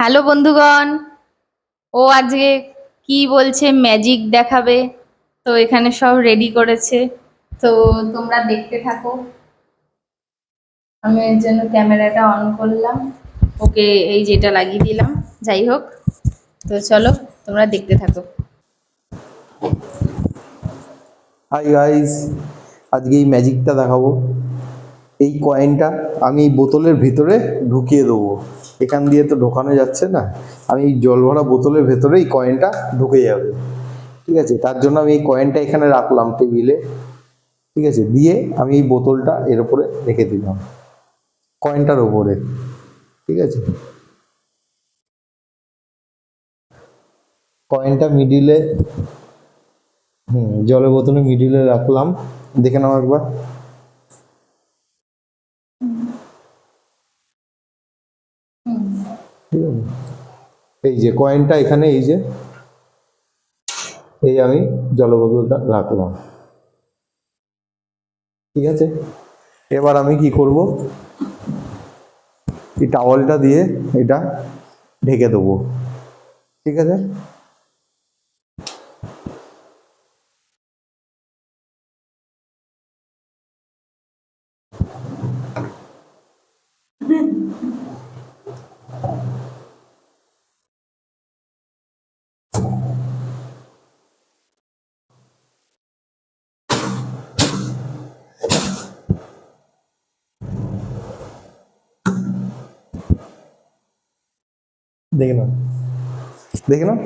Hello বন্ধুগণ। ও আজকে কি বলছে? ম্যাজিক দেখাবে। তো এখানে সব রেডি করেছে। তো তোমরা দেখতে থাকো। আমি এর জন্য ক্যামেরাটা অন করলাম। ওকে এই যেটা লাগিয়ে দিলাম। যাই হোক। তো চলো, তোমরা দেখতে থাকো। হাই গাইস আজকে এই ম্যাজিকটা দেখাবো। এই কয়েনটা আমি বোতলের ভিতরে ঢুকিয়ে দেবো। এখান দিয়ে তো ঢোকানো যাচ্ছে না। আমি জল ভরা বোতলের ভেতরে এই কয়েনটা ঢুকে যাবে। ঠিক আছে? তার জন্য আমি এই কয়েনটা এখানে রাখলাম টেবিলে। ঠিক আছে? দিয়ে আমি এই বোতলটা এর উপরে রেখে দিলাম। কয়েনটার ওপরে ঠিক আছে? কয়েনটা মিডিলে হুম, জলের বোতলে মিডিলে রাখলাম। দেখে নাও একবার। ঠিক আছে এই যে কয়েনটা এখানে, এই যে, এই আমি জল বোতলটা রাখলাম। ঠিক আছে? এবার আমি কি করব? এই টাওয়ালটা দিয়ে এটা ঢেকে দেবো। ঠিক আছে? দেখে নাও দেখে নাও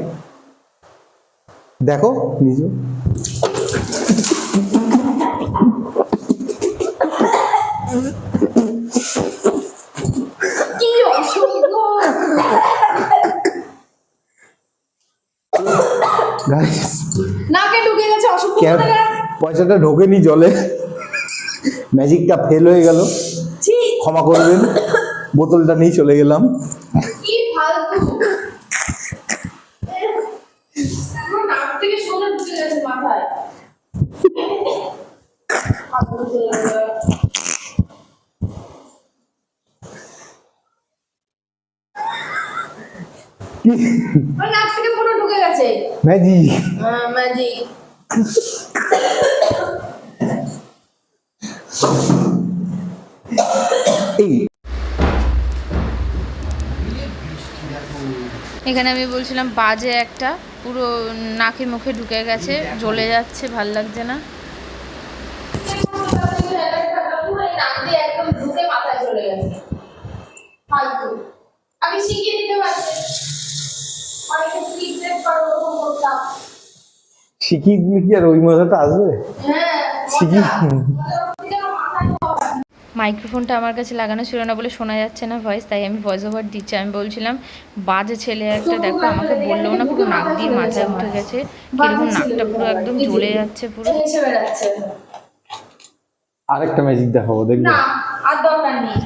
দেখো নিজে গাইস নাকে ঢুকে গেছে ক্যাব পয়সাটা ঢোকেনি জলে। ম্যাজিকটা ফেল হয়ে গেল। ক্ষমা করবেন। বোতলটা নিয়ে চলে গেলাম। কি ম্যাজিক ম্যাজিক এই এখানে আমি বলছিলাম বাজে একটা পুরো নাকে মুখে ঢুকে গেছে জ্বলে যাচ্ছে ভালো লাগছে না। আমি শিখিয়ে দিতে পারছি। শিখিয়ে দিলে কি আর ওই মজাটা আসবে? হ্যাঁ মাইক্রোফোনটা আমার কাছে লাগানো ছিল না বলে শোনা যাচ্ছে না ভয়েস তাই আমি ভয়েস ওভার দিচ্ছি। আমি বলছিলাম বাজে ছেলে একটা দেখো আমাকে বলল না পুরো নাক দিয়ে মাথায় উঠে গেছে। কীরকম নাকটা পুরো একদম জ্বলে যাচ্ছে পুরো। আরেকটা ম্যাজিক দেখাবো দেখবে? না আর দরকার নেই।